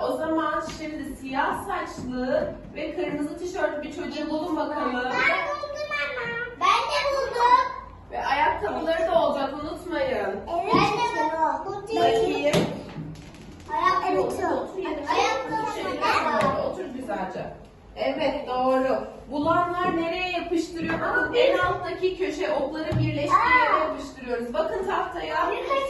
O zaman şimdi siyah saçlı ve kırmızı tişörtlü bir çocuğu bulun bakalım. Ben buldum ama. Ben de buldum. Ve ayakkabıları da olacak unutmayın. Evet. Ben de buldum. Bakayım. Ayakkabı Ayakkabı Otur güzelce. Evet doğru. Bulanlar nereye yapıştırıyor? Bakın en alttaki köşe okları birleştiği yere yapıştırıyoruz. Bakın tahtaya. Bir.